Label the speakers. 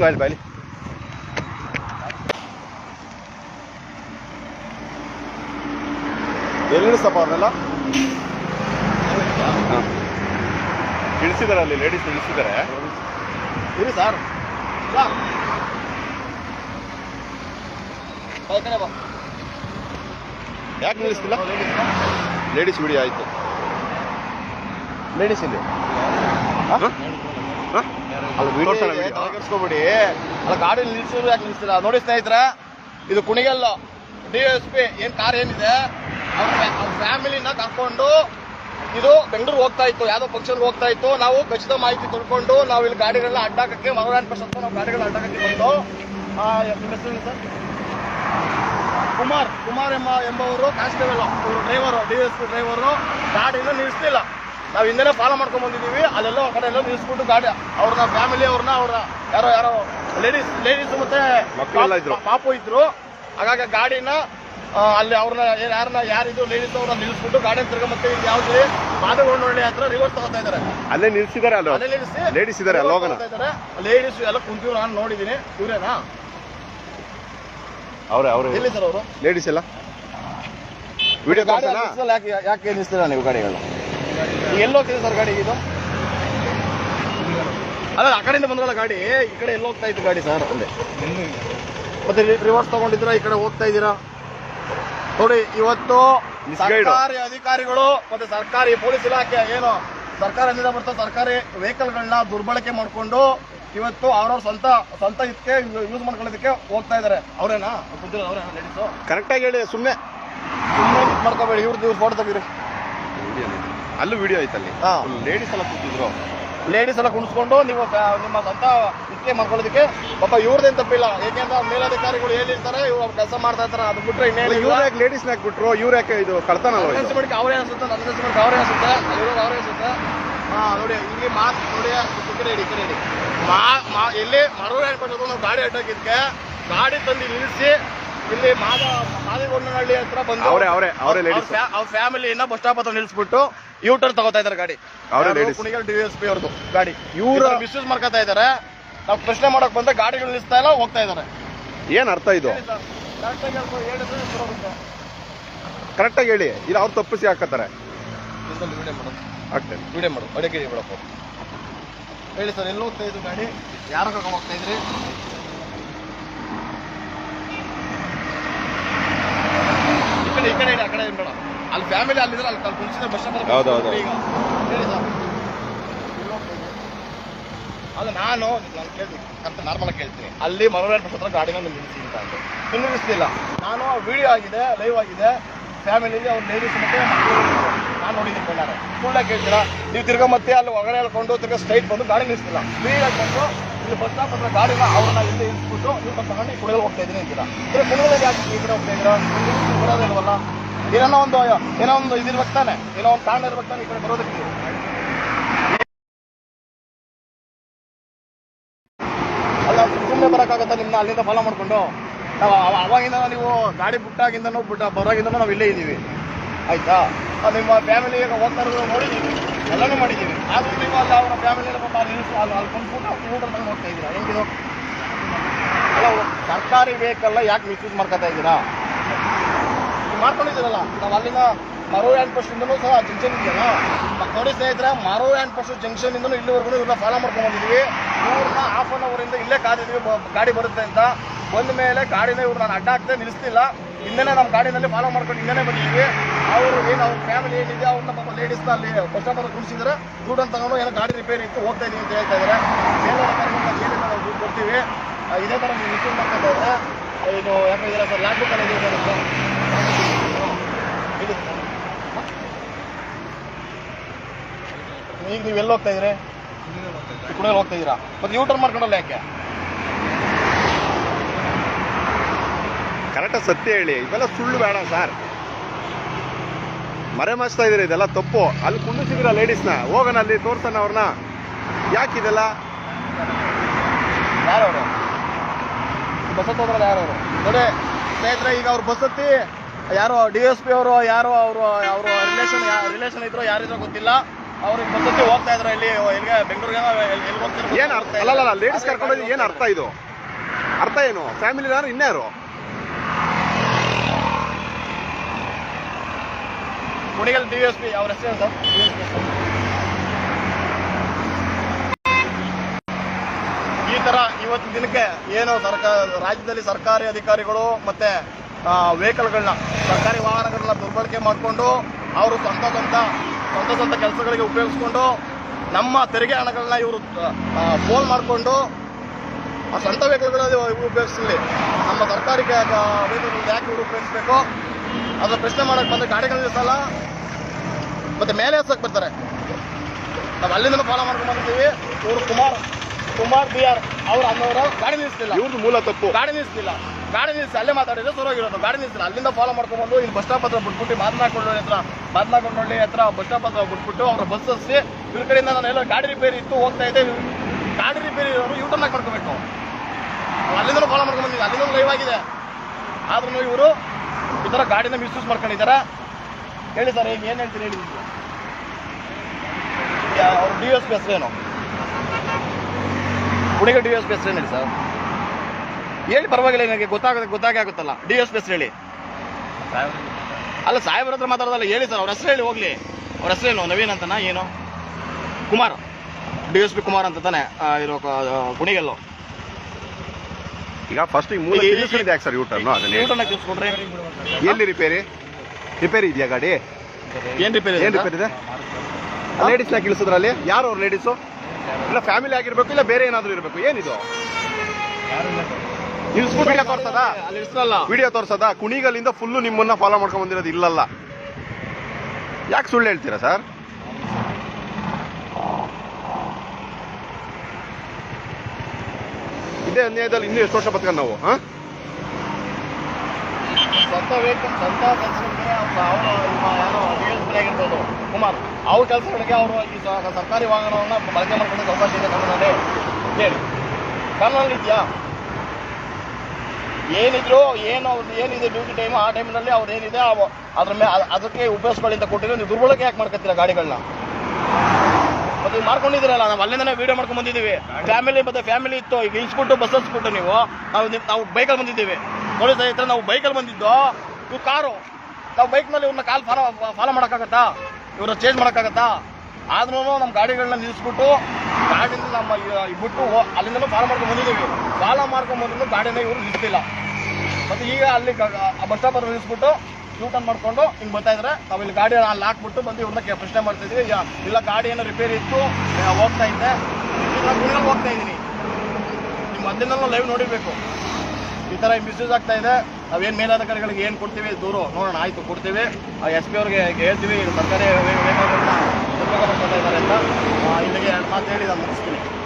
Speaker 1: ಬಾಯ್ಲಿ ಬಾಯ್ಲಿ ಎಲ್ಲಿ? ನಿಲ್ಲಿಸ್ತಪ್ಪ ಅವ್ರನ್ನೆಲ್ಲ ಇಳಿಸಿದಾರೆ ಅಲ್ಲಿ ಲೇಡೀಸ್ ಇಳಿಸಿದ್ದಾರೆ
Speaker 2: ಇರಿ ಸರ್
Speaker 1: ಯಾಕೆ ನಿಲ್ಲಿಸ್ತಿಲ್ಲ? ಲೇಡೀಸ್ ಬಿಡಿ ಆಯ್ತು. ಲೇಡೀಸ್ ಇಲ್ಲಿ. ಹಾಂ? ಹಾಂ?
Speaker 2: ಅಲ್ಲಿ ಗಾಡಿ ನಿಲ್ಸಿದ್ರು ಯಾಕೆ ನಿಲ್ಸಿಲ್ಲ? ನೋಡಿ ಸ್ನೇಹಿತರೆ ಇದು ಕುಣಿಗಲ್ಲ. ಡಿ ಎಸ್ ಪಿ ಏನ್ ಕಾರ್ ಏನಿದೆ ಅವ್ರ ಫ್ಯಾಮಿಲಿನ ಕರ್ಕೊಂಡು ಇದು ಬೆಂಗಳೂರು ಹೋಗ್ತಾ ಇತ್ತು ಯಾವ್ದೋ ಫಂಕ್ಷನ್ ಹೋಗ್ತಾ ಇತ್ತು. ನಾವು ಖಚಿತ ಮಾಹಿತಿ ತಿಳ್ಕೊಂಡು ನಾವು ಇಲ್ಲಿ ಗಾಡಿಗಳನ್ನ ಅಡ್ಡಾಕಕ್ಕೆ ಮನೋರಾಯಣ ಪರ್ಸ್ ಅಂತ ನಾವು ಗಾಡಿಗಳನ್ನ ಅಡ್ಡಾಕಕ್ಕೆ ಬಂದು ಕುಮಾರ್ ಕುಮಾರ್ ಎಂಬ ಎಂಬವರು constable driver driver D S P driver ಗಾಡಿನ ನಿಲ್ಲಿಸ್ತಿಲ್ಲ ನಾವು ಹಿಂದೆನೇ ಫಾಲೋ ಮಾಡ್ಕೊಂಡ್ ಬಂದಿದ್ದೀವಿ. ಅಲ್ಲೆಲ್ಲೋ ಕಡೆ ಎಲ್ಲ ನಿಲ್ಸ್ಬಿಟ್ಟು ಗಾಡಿ ಅವ್ರನ್ನ ಫ್ಯಾಮಿಲಿ ಅವ್ರನ್ನ ಅವ್ರ ಯಾರೋ ಯಾರೋ ಲೇಡೀಸ್ ಲೇಡೀಸ್ ಮತ್ತೆ
Speaker 1: ಇದ್ರು.
Speaker 2: ಪಾಪು ಇದ್ರು. ಹಾಗಾಗಿ ಗಾಡಿನ ಅಲ್ಲಿ ಅವ್ರನ್ನ ಯಾರನ್ನ ಯಾರಿದ್ರು ಲೇಡೀಸ್ ಅವ್ರನ್ನ ನಿಲ್ಸ್ಬಿಟ್ಟು ಗಾಡಿ ತಿರ್ಗ ಮತ್ತೆ ಇಲ್ಲಿ ಯಾವ್ದು ಮಾದಗೊಂಡಳ್ಳಿ ಹತ್ರ ರಿವರ್ಸ್ ತಗೋತಾ ಇದಾರೆ
Speaker 1: ಅಲ್ಲೇ ನಿಲ್ಸಿದಾರೆ ಅಲ್ಲ?
Speaker 2: ಅಲ್ಲೇ ನಿಲ್ಲಿಸಿ
Speaker 1: ಲೇಡೀಸ್ ಇದ್ದಾರೆ ಅಲ್ಲಿ ಹೋಗೋಣ
Speaker 2: ಲೇಡೀಸ್ ಎಲ್ಲ ಕುಂತಿವ್ರು ನಾನು ನೋಡಿದೀನಿ. ಇವ್ರೇನಾ?
Speaker 1: ಅವ್ರೆ ಅವ್ರು.
Speaker 2: ಎಲ್ಲಿ? ಸರ್ ಅವರು
Speaker 1: ಲೇಡೀಸ್ ಎಲ್ಲ ವಿಡಿಯೋ
Speaker 2: ಯಾಕೆ ನಿಲ್ಲಿಸ್ತೀರಾ ನೀವು ಗಾಡಿಗಳು? ಈಗ ಎಲ್ಲಿ ಸರ್ ಗಾಡಿ ಇದು? ಅಲ್ಲ ಆ ಕಡೆಯಿಂದ ಬಂದ್ರಲ್ಲ ಗಾಡಿ. ಈ ಕಡೆ ಎಲ್ಲ ಹೋಗ್ತಾ ಇತ್ತು ಗಾಡಿ ಸರ್? ಅಂದೆ. ಮತ್ತೆ ರಿವರ್ಸ್ ತಗೊಂಡಿದ್ದೀರಾ? ಈ ಕಡೆ ಹೋಗ್ತಾ ಇದ್ದೀರಾ? ನೋಡಿ ಇವತ್ತು. ಸರ್ಕಾರಿ ಅಧಿಕಾರಿಗಳು ಮತ್ತೆ ಸರ್ಕಾರಿ ಪೊಲೀಸ್ ಇಲಾಖೆ ಏನು ಸರ್ಕಾರದಿಂದ ಬರ್ತಾ ಸರ್ಕಾರಿ ವೆಹಿಕಲ್ಗಳನ್ನ ದುರ್ಬಳಕೆ ಮಾಡ್ಕೊಂಡು ಇವತ್ತು ಅವ್ರವ್ರ ಸ್ವಂತ ಸ್ವಂತ ಇದಕ್ಕೆ ಯೂಸ್ ಮಾಡ್ಕೊಳ್ಳೋದಕ್ಕೆ ಹೋಗ್ತಾ ಇದಾರೆ ಅವ್ರೇನಾ?
Speaker 1: ಕರೆಕ್ಟಾಗಿ ಹೇಳಿ ಸುಮ್ಮನೆ
Speaker 2: ಸುಮ್ಮನೆ ಮಾಡ್ಕೋಬೇಡಿ ಇವ್ರದ್ದು ಇವ್ರು ಫೋಟೋ ತೆಗೀರಿ
Speaker 1: ಅಲ್ಲೂ ವಿಡಿಯೋ ಐತಲ್ಲಿ.
Speaker 2: ಹಾ.
Speaker 1: ಲೇಡೀಸ್ ಎಲ್ಲ ಕೂತಿದ್ರು.
Speaker 2: ಲೇಡೀಸ್ ಎಲ್ಲ ಕುಣಿಸ್ಕೊಂಡು ನೀವು ಫ್ಯಾ- ನಿಮ್ಮ ಸ್ವಂತ ಇಷ್ಟೇ ಮಾಡ್ಕೊಳ್ಳೋದಕ್ಕೆ. ಪಾಪ ಇವ್ರದ್ದೇನು ತಪ್ಪಿಲ್ಲ ಏಕೆಂದ್ರೆ ಮೇಲಾಧಿಕಾರಿಗಳು ಹೇಳಿರ್ತಾರೆ ಇವ್ರು ಅವ್ರ ಕೆಲಸ ಮಾಡ್ತಾ ಇರ್ತಾರೆ ಅದು ಬಿಟ್ರೆ ಇನ್ನೇನು
Speaker 1: ಇವ್ರು ಯಾಕೆ ಲೇಡೀಸ್ ಯಾಕೆ ಬಿಟ್ರು ಇವ್ರು ಯಾಕೆ ಇದು ಕಳ್ತಾನ ಇದು?
Speaker 2: ಅವರೇ ಅನ್ಸುತ್ತೆ ನನ್ನ ಅವರೇ ಅನ್ಸುತ್ತೆ ಅವರೇ ಅನ್ಸುತ್ತೆ. ಹಾ ನೋಡಿ ಇಲ್ಲಿ ಮಾತು ನೋಡಿ ಈ ಕಡೆ ಇಡಿ ಈ ಕಡೆ ಇಡಿ ಮಾ ಮಾ ಎಲ್ಲಿ ಮರೂರು ಹೇಳ್ಕೊಂಡು ನಾವು ಗಾಡಿ ಅಡ್ಡೋಗಿದ್ಕೆ ಗಾಡಿ ತಂದು ನಿಲ್ಲಿಸಿ ಇಲ್ಲಿ ಮಾದ ಮಾದಿಗೊಂಡನಹಳ್ಳಿ ಹತ್ರ ಬಂದು
Speaker 1: ಅವರೇ ಅವರೇ ಅವರೇ ಲೇಡೀಸ್
Speaker 2: ಅವ್ರ ಫ್ಯಾಮಿಲಿನ ಬಸ್ ಸ್ಟಾಪ್ ಹತ್ರ ನಿಲ್ಸ್ಬಿಟ್ಟು ಯೂ ಟರ್ನ್ ತಗೋತಾ ಇದಾರೆ ಗಾಡಿ.
Speaker 1: ಅವರೇ ladies
Speaker 2: Kunigal D S P ಅವ್ರದ್ದು ಗಾಡಿ.
Speaker 1: ಇವ್ರ-
Speaker 2: ಮಿಸ್ಯೂಸ್ ಮಾಡ್ಕೊತಾ ಇದಾರೆ. ನಾವು ಪ್ರಶ್ನೆ ಮಾಡಕ್ ಬಂದ್ರೆ ಗಾಡಿಗಳು ನಿಲ್ಸ್ತಾ ಇಲ್ಲ ಹೋಗ್ತಾ ಇದಾರೆ.
Speaker 1: ಏನ್ ಅರ್ಥ ಇದು?
Speaker 2: ಕರೆಕ್ಟಾಗಿ
Speaker 1: ಹೇಳಿ ಇಲ್ಲ ಅವ್ರು ತಪ್ಪಿಸಿ ಹಾಕತ್ತಾರೆ.
Speaker 2: ಮಾಡು.
Speaker 1: ಆಗ್ತೇನೆ
Speaker 2: ವಿಡಿಯೋ ಮಾಡು. ಅಡಿಕೆ ಬಿಡಪ್ಪ. ಹೇಳಿ ಸರ್ ಎಲ್ಲಿ ಹೋಗ್ತಾ ಇದ್ದು ಗಾಡಿ? ಯಾರು ಕರ್ಕೊಂಡು ಹೋಗ್ತಾ ಇದ್ರಿ? ಈ ಕಡೆ ಇಡಿ, ಆ ಕಡೆ ಬೇಡ ಅಲ್ಲಿ ಫ್ಯಾಮಿಲಿ ಅಲ್ಲಿದ್ರೆ ಅಲ್ಲಿ ಕುಣಿಸಿದ ಬಸ್ ಸ್ಟಾಪ್
Speaker 1: ಹೌದು, ಹೌದು.
Speaker 2: ಈಗ ಹೇಳಿ ಸರ್? ಅದು ನಾನು ನಾನು ಕೇಳ್ತೀನಿ ಅಂತ ನಾರ್ಮಲ್ ಕೇಳ್ತೀನಿ. ಅಲ್ಲಿ ಮನೋರಂಜನೆ ಬಸ್ ಹತ್ರ ಗಾಡಿನ ನಿಲ್ಲಿಸಿ ಅಂತ ಅಂದ್ರು. ಇನ್ನು ನಿಲ್ಲಿಸ್ತಿಲ್ಲ ನಾನು ವಿಡಿಯೋ ಆಗಿದೆ ಲೈವ್ ಆಗಿದೆ. ಫ್ಯಾಮಿಲಿಗೆ ಅವ್ರು ಲೇಡೀಸ್ ಮತ್ತೆ ಮಕ್ಕಳು ನಾನು ನೋಡಿದ್ದೀನಿ ಕಣ್ಣಾರೆ ಕೂಡ ಕೇಳ್ತೀರಾ? ನೀವು ತಿರ್ಗ ಮತ್ತೆ ಅಲ್ಲಿ ಒಳಗಡೆ ಹೇಳ್ಕೊಂಡು ತಿರ್ಗ ಸ್ಟ್ರೈಟ್ ಬಂದು ಗಾಡಿ ನಿಲ್ಲಿಸ್ತಿಲ್ಲ ಫ್ರೀ ಬಂದು ಇಲ್ಲಿ ಬಸ್ ಸ್ಟಾಪ್ ಹತ್ರ ಗಾಡಿನ ಅವ್ರನ್ನ ಇಲ್ಲಿ ಇಳಿಸ್ಬಿಟ್ಟು ಬಂದು ತಗೊಂಡು ಕುಡಿಯಲು ಹೋಗ್ತಾ ಇದ್ದೀನಿ ಅಂತೀರಾ? ಇದ್ರೆ ಕುಣಿಯಲ್ಲಿ ಯಾಕೆ ಈ ಕಡೆ ಹೋಗ್ತಾ ಇದ್ದೀರಾ? ಬರೋದಿಲ್ವಲ್ಲ ಏನೋ ಒಂದು ಏನೋ ಒಂದು ಇದಿರ್ಬೇಕು ತಾನೆ. ಏನೋ ಒಂದು ಕಾರಣ ಇರ್ಬೇಕು ತಾನೆ ಈ ಕಡೆ ಬರೋದಕ್ಕೆ. ಅಲ್ಲ ಸುಮ್ಮನೆ ಬರೋಕ್ಕಾಗತ್ತಾ ನಿಮ್ಮನ್ನ ಅಲ್ಲಿಂದ ಫಾಲೋ ಮಾಡ್ಕೊಂಡು? ನಾವು ಅವಾಗಿಂದ ನೀವು ಗಾಡಿ ಬಿಟ್ಟಾಗಿಂದನೂ ಬಿಟ್ಟ ಬರೋಗಿಂದನೂ ನಾವು ಇಲ್ಲೇ ಇದ್ದೀವಿ. ಆಯ್ತಾ? ನಿಮ್ಮ ಫ್ಯಾಮಿಲಿ ಈಗ ಹೋಗ್ತಾ ಇರೋದು ನೋಡಿದ್ದೀವಿ. ಎಲ್ಲನೂ ಮಾಡಿದ್ದೀವಿ. ಪಾಪ ಅಲ್ಲಿ ಅಲ್ಲಿ ಬಂದ್ಬಿಟ್ಟು ಮೇಲೆ ಹೋಗ್ತಾ ಇದ್ದೀರಾ ಹೆಂಗಿದು ಅಲ್ಲ ಸರ್ಕಾರಿ ವೆಹಿಕಲ್ ಯಾಕೆ ಮಿಸ್ಯೂಸ್ ಮಾಡ್ಕೊತಾ ಇದ್ದೀರಾ? ನೀವು ಮಾಡ್ಕೊಂಡಿದ್ದೀರಲ್ಲ, ನಾವು ಅಲ್ಲಿಂದ ಮರೋ ಹ್ಯಾಂಡ್ ಇಂದನು ಸಹ ಜಂಕ್ಷನ್ ಇದೆಯಲ್ಲ. ನೋಡಿ ಸ್ನೇಹಿತರೆ ಮರೋ ಹ್ಯಾಂಡ್ ಪೋಸ್ಟ್ ಜಂಕ್ಷನ್ ಇಂದನೂ ಇಲ್ಲಿವರೆಗೂ ಇವ್ರನ್ನ ಫಾಲೋ ಮಾಡ್ಕೊಂಡು ಬಂದಿದ್ದೀವಿ ಇವ್ರನ್ನ ಹಾಫ್ ಅನ್ ಅವರ್ ಇಂದ ಇಲ್ಲೇ ಕಾದಿದ್ವಿ ಗಾಡಿ ಬರುತ್ತೆ ಅಂತ. ಬಂದ ಮೇಲೆ ಗಾಡಿನ ಇವ್ರು ನಾನು ಅಡ್ಡ ಹಾಕ್ದೆ ನಿಲ್ಲಿಸ್ತಿಲ್ಲ. ಹಿಂದೆನೇ ನಮ್ಮ ಗಾಡಿನಲ್ಲಿ ಫಾಲೋ ಮಾಡ್ಕೊಂಡು ಹಿಂದೆನೇ ಬಂದಿದ್ದೀವಿ. ಅವರು ಏನು ಅವ್ರ ಫ್ಯಾಮಿಲಿ ಏನಿದೆ ಅವ್ರನ್ನ ಪಾಪ ಲೇಡೀಸ್ನ ಅಲ್ಲಿ ಬಸ್ ಸ್ಟಾಪ್ ದುಡ್ಡು ಅಂತ ತಗೊಂಡು ಏನೋ ಗಾಡಿ ರಿಪೇರಿ ಇತ್ತು ಹೋಗ್ತಾ ಇದೀವಿ ಅಂತ ಹೇಳ್ತಾ ಇದ್ದಾರೆ ಬೇರೆ ಏನಿಲ್ಲ ನಾವು ದುಡ್ಡು ಕೊಡ್ತೀವಿ. ಇದೇ ಥರ ನೀವು ಮಾಡ್ತಾ ಇದ್ದಾರೆ ಇದು ಯಾಕಂದ್ರೆ ಸರ್ ಲ್ಯಾಬ್ ಬುಕ್ಕಲ್ಲಿ ಇದೆ ಸರ್ ನಮ್ದು. ಇದು. ಈಗ ನೀವು ಎಲ್ಲಿ ಹೋಗ್ತಾ ಇದ್ರಿ ಕೂಡ ಹೋಗ್ತಾ ಇದ್ದೀರಾ. ಮತ್ತೆ ಯೂ ಟರ್ನ್ ಮಾಡ್ಕೊಂಡಲ್ಲ ಯಾಕೆ?
Speaker 1: ಕರೆಕ್ಟಾಗಿ ಸತ್ಯ ಹೇಳಿ. ಇವೆಲ್ಲ ಸುಳ್ಳು ಬೇಡ ಸರ್. ಮರೆ ಮಾಚ್ತಾ ಇದ್ದೀರಿ ಇದೆಲ್ಲ ತಪ್ಪು. ಅಲ್ಲಿ ಕುಂಡಿಸಿದಿರ ಲೇಡೀಸ್ನ ಹೋಗೋಣ ಅಲ್ಲಿ ತೋರ್ಸೋಣ ಅವ್ರನ್ನ. ಯಾಕಿದೆಲ್ಲ
Speaker 2: ಯಾರವರು? ಬಸ್ ಹತ್ತೋದ್ರಲ್ಲ ಯಾರವರು? ನೋಡಿ ಸ್ನೇಹಿತರೆ ಈಗ ಅವ್ರು ಬಸ್ ಹತ್ತಿ ಯಾರೋ ಡಿ ಎಸ್ ಪಿ ಅವರು ಯಾರೋ ಅವರು ಅವರು ರಿಲೇಷನ್ ರಿಲೇಷನ್ ಇದ್ರು ಯಾರಿದ್ರೋ ಗೊತ್ತಿಲ್ಲ. ಅವ್ರಿಗೆ ಹತ್ತಿ ಹೋಗ್ತಾ ಇದ್ರು ಇಲ್ಲಿ ಎಲ್ಲಿಗೆ ಬೆಂಗಳೂರಿಗೆ ಎಲ್ಲಿ ಹೋಗ್ತಾರೆ
Speaker 1: ಏನ್ ಅರ್ಥ ಅಲ್ಲ ಲೇಡೀಸ್ ಕರ್ಕೊಂಡು ಏನು ಏನ್ ಅರ್ಥ ಇದು? ಅರ್ಥ ಏನು? ಫ್ಯಾಮಿಲಿ ಯಾರು ಇನ್ಯಾರು?
Speaker 2: ಕುಣಿಗಲ್ ಡಿ ಎಸ್ ಪಿ ಅವ್ರ ಹೆಸರು ಸರ್? ಈ ತರ ಇವತ್ತಿನ ದಿನಕ್ಕೆ ಏನು ಸರ್ಕಾರ, ರಾಜ್ಯದಲ್ಲಿ ಸರ್ಕಾರಿ ಅಧಿಕಾರಿಗಳು ಮತ್ತೆ ವೆಹಿಕಲ್ಗಳನ್ನ, ಸರ್ಕಾರಿ ವಾಹನಗಳನ್ನ ದುರ್ಬಳಕೆ ಮಾಡಿಕೊಂಡು ಅವರು ಸ್ವಂತ ಸ್ವಂತ ಸ್ವಂತ ಸ್ವಂತ ಕೆಲಸಗಳಿಗೆ ಉಪಯೋಗಿಸ್ಕೊಂಡು ನಮ್ಮ ತೆರಿಗೆ ಹಣಗಳನ್ನ ಇವರು ಫೋನ್ ಮಾಡಿಕೊಂಡು ಆ ಸ್ವಂತ ವೆಹಿಕಲ್ಗಳಲ್ಲಿ ಉಪಯೋಗಿಸಲಿ. ನಮ್ಮ ಸರ್ಕಾರಿ ವೆಹಿಕಲ್ಗಳನ್ನ ಯಾಕೆ ಇವರು ಉಪಯೋಗಿಸ್ಬೇಕು? ಅದನ್ನ ಪ್ರಶ್ನೆ ಮಾಡಕ್ ಬಂದ್ರೆ ಗಾಡಿಗಳು ನಿಲ್ಸಲ್ಲ ಮತ್ತೆ ಮೇಲೆ ಹಸಕ್ ಬರ್ತಾರೆ. ನಾವು ಅಲ್ಲಿಂದ ಫಾಲೋ ಮಾಡ್ಕೊಂಡು ಬಂದಿದ್ದೀವಿ. ಇವರು ಕುಮಾರ್ ಕುಮಾರ್ ಬಿ ಆರ್ ಅವ್ರು ಅನ್ನೋರು ಗಾಡಿ ನಿಲ್ಲಿಸ್ತಿಲ್ಲ
Speaker 1: ಇವ್ರದ್ದು ಮೂಲ ತಪ್ಪು.
Speaker 2: ಗಾಡಿ ನಿಲ್ಲಿಸ್ತಿಲ್ಲ ಗಾಡಿ ನಿಲ್ಲಿಸಿ ಅಲ್ಲೇ ಮಾತಾಡಿದ್ರೆ ಹೋಗಿರೋದು. ಗಾಡಿ ನಿಲ್ಲಿಸಿಲ್ಲ ಅಲ್ಲಿಂದ ಫಾಲೋ ಮಾಡ್ಕೊಂಡು ಬಂದು ಇಲ್ಲಿ ಬಸ್ ಸ್ಟಾಪ್ ಹತ್ರ ಬಿಟ್ಬಿಟ್ಟು ಬಾದ್ನಾಕೊಂಡಳ್ಳಿ ಹತ್ರ ಬಾದ್ನಾಕೊಂಡಳ್ಳಿ ಹತ್ರ ಬಸ್ ಸ್ಟಾಪ್ ಹತ್ರ ಬಿಟ್ಬಿಟ್ಟು ಅವ್ರ ಬಸ್ ಹಸಿ ಇವ್ರ ಕಡೆಯಿಂದ ನಾನು ಎಲ್ಲ ಗಾಡಿ ರಿಪೇರಿ ಇತ್ತು ಹೋಗ್ತಾ ಇದ್ದೆ. ಗಾಡಿ ರಿಪೇರಿ ಇರೋರು ಯೂಟರ್ನ್ ಹಾಕಿ ಮಾಡ್ಕೋಬೇಕು. ಅಲ್ಲಿಂದ ಫಾಲೋ ಮಾಡ್ಕೊಂಡು ಬಂದಿದ್ದೀವಿ. ಅಲ್ಲಿಂದ ಲೈವ್ ಆಗಿದೆ. ಆದ್ರೂ ಇವರು ಥರ ಗಾಡಿನ ಮಿಸ್ಯೂಸ್ ಮಾಡ್ಕೊಂಡಿದ್ದಾರೆ. ಹೇಳಿ ಸರ್, ಈಗ ಏನು ಹೇಳ್ತೀನಿ ಹೇಳಿ. ಅವ್ರ ಡಿ ಎಸ್ ಪಿ ಹೆಸರೇನು? ಹುಡುಗ ಡಿ ಎಸ್ ಪಿ ಹೆಸರೇನು ಹೇಳಿ ಸರ್? ಹೇಳಿ, ಪರವಾಗಿಲ್ಲ, ನನಗೆ ಗೊತ್ತಾಗುತ್ತೆ ಗೊತ್ತಾಗೇ ಆಗುತ್ತಲ್ಲ. ಡಿ ಎಸ್ ಪಿ ಹೆಸರು ಹೇಳಿ. ಅಲ್ಲ, ಸಾಹೇಬ್ರ ಹತ್ರ ಮಾತಾಡೋದಲ್ಲ, ಹೇಳಿ ಸರ್, ಅವ್ರ ಹೆಸರು ಹೇಳಿ, ಹೋಗ್ಲಿ. ಅವ್ರ ಹೆಸರೇನು ನವೀನ್ ಅಂತನಾ, ಏನು? Kumar. D S P Kumar ಅಂತ ತಾನೆ ಇರೋ ಕುಣಿಗಲ್ಲು
Speaker 1: ಈಗ ಫಸ್ಟ್ ಮೂಲ ತಿಳಿಸಿದೆ ಯಾಕೆ ಸರ್ ಯೂಟರ್ನು ಅದನ್ನ ಹೇಳಿ.
Speaker 2: ಯೂಟರ್ನ್ ತಿಳಿಸ್ಕೊಡ್ರಿ
Speaker 1: ಎಲ್ಲಿ ರಿಪೇರಿ ರಿಪೇರಿ ಇದೆಯಾ ಗಾಡಿ?
Speaker 2: ಏನ್ ರಿಪೇರಿ
Speaker 1: ಏನ್ ರಿಪೇರಿ ಇದೆ? ಲೇಡೀಸ್ ಯಾಕೆ ಇಳಿಸಿದ್ರಲ್ಲಿ ಯಾರು ಅವ್ರು ಲೇಡೀಸು ಇಲ್ಲ ಫ್ಯಾಮಿಲಿ ಆಗಿರ್ಬೇಕು ಇಲ್ಲ ಬೇರೆ ಏನಾದರೂ ಇರಬೇಕು? ಏನಿದು? ನಿಲ್ಸ್ಬಿಟ್ಟು ವಿಡಿಯೋ ತೋರ್ಸದ?
Speaker 2: ಅಲ್ಲಿ
Speaker 1: ವಿಡಿಯೋ ತೋರ್ಸದ? ಕುಣಿಗಲ್ಲಿಂದ ಫುಲ್ಲು ನಿಮ್ಮನ್ನ ಫಾಲೋ ಮಾಡ್ಕೊಂಡ್ ಬಂದಿರೋದು ಇಲ್ಲಲ್ಲ. ಯಾಕೆ ಸುಳ್ಳು ಹೇಳ್ತೀರಾ ಸರ್ ಇದೇ ಅನ್ಯಾಯದಲ್ಲಿ ಇನ್ನೂ ಎಷ್ಟು ವರ್ಷ ಬದುಕ ನಾವು
Speaker 2: ಕುಮಾರ್, ಅವ್ರ ಕೆಲಸಗಳಿಗೆ ಅವರು ಈ ಸರ್ಕಾರಿ ವಾಹನವನ್ನ ಬಳಕೆ ಮಾಡ್ಕೊಂಡು ಅವಕಾಶ ಇದೆ ಕನ್ನಡದಲ್ಲಿ ಹೇಳಿ. ಕನ್ನಡದಲ್ಲಿ ಇದೆಯಾ? ಏನಿದ್ರು ಏನು ಅವ್ರದ್ದು ಏನಿದೆ ಡ್ಯೂಟಿ ಟೈಮ್ ಆ ಟೈಮ್ನಲ್ಲಿ ಅವ್ರು ಏನಿದೆ ಅದ್ರ ಮೇಲೆ ಅದಕ್ಕೆ ಉಪಯೋಗಿಸ್ಕೊಳ್ಳಿ ಕೊಟ್ಟಿರೋ ಕೊಟ್ಟಿದ್ರೆ, ನೀವು ದುರ್ಬಳಕೆ ಯಾಕೆ ಮಾಡ್ಕೊತೀರಾ ಗಾಡಿಗಳನ್ನ ಮತ್ತೆ ಮಾಡ್ಕೊಂಡಿದ್ದೀರಲ್ಲ, ನಾವು ಅಲ್ಲಿಂದನೇ ವಿಡಿಯೋ ಮಾಡ್ಕೊಂಡು ಬಂದಿದ್ದೀವಿ. ಫ್ಯಾಮಿಲಿ ಮತ್ತೆ ಫ್ಯಾಮಿಲಿ ಇತ್ತು, ಈಗ ಇಳಿಸ್ಬಿಟ್ಟು ಬಸ್ ಹಸ್ಬಿಟ್ಟು ನೀವು. ನಾವು ನಾವು ಬೈಕಲ್ಲಿ ಬಂದಿದ್ದೀವಿ. ನೋಡಿ ಸ್ನೇಹಿತರೆ, ನಾವು ಬೈಕಲ್ಲಿ ಬಂದಿದ್ದು ಇವು ಕಾರು. ನಾವು ಬೈಕ್ನಲ್ಲಿ ಇವ್ರನ್ನ ಕಾಲ್ ಫಾಲೋ ಫಾಲೋ ಮಾಡೋಕ್ಕಾಗತ್ತಾ? ಇವ್ರನ್ನ ಚೇಂಜ್ ಮಾಡೋಕ್ಕಾಗತ್ತಾ? ಆದ್ರೂ ನಮ್ಮ ಗಾಡಿಗಳನ್ನ ನಿಲ್ಲಿಸ್ಬಿಟ್ಟು ಗಾಡಿಯಿಂದ ನಮ್ಮ ಬಿಟ್ಟು ಅಲ್ಲಿಂದ ಅಲ್ಲಿಂದಲೂ ಫಾಲೋ ಮಾಡ್ಕೊಂಡು ಬಂದಿದ್ದೀವಿ. ಫಾಲೋ ಮಾಡ್ಕೊಂಡು ಬಂದ್ರು ಗಾಡಿನ ಇವರು ನಿಲ್ಲಿಸ್ತಿಲ್ಲ ಮತ್ತು ಈಗ ಅಲ್ಲಿ ಬಸ್ ಸ್ಟಾಪ್ ಹತ್ರ ನಿಲ್ಲಿಸ್ಬಿಟ್ಟು ಯೂಟರ್ನ್ ಮಾಡ್ಕೊಂಡು ಹಿಂಗೆ ಬರ್ತಾ ಇದ್ರೆ. ನಾವು ಇಲ್ಲಿ ಗಾಡಿ ಅಲ್ಲಿ ಹಾಕ್ಬಿಟ್ಟು ಬಂದು ಇವ್ರನ್ನ ಪ್ರಶ್ನೆ ಮಾಡ್ತಾ ಯಾ- ಇಲ್ಲ ಗಾಡಿ ಏನೋ ರಿಪೇರಿ ಇತ್ತು ಹೋಗ್ತಾ ಇದ್ದೆ. ನಾನು ಹೋಗ್ತಾ ಇದ್ದೀನಿ. ನಿಮ್ಮ ಮದ್ದಿನಲ್ಲೂ ಲೈವ್ ನೋಡಿಬೇಕು ಈ ಥರ ಮಿಸ್ಯೂಸ್ ಆಗ್ತಾ ಇದೆ. ನಾವೇನು ಮೇಲಾಧಿಕಾರಿಗಳಿಗೆ ಏನು ಕೊಡ್ತೀವಿ? ದೂರು ನೋಡೋಣ ಆಯಿತು ಕೊಡ್ತೀವಿ. ಎಸ್ ಪಿ ಅವ್ರಿಗೆ ಹೇಳ್ತೀವಿ ಸರ್ಕಾರಿ ಬೇಕಾದ ಇದ್ದಾರೆ ಅಂತ. ಆ, ಇಲ್ಲಿಗೆ ಎರಡು ಮಾತು ಹೇಳಿ ನಾನು ಮುಗಿಸ್ತೀನಿ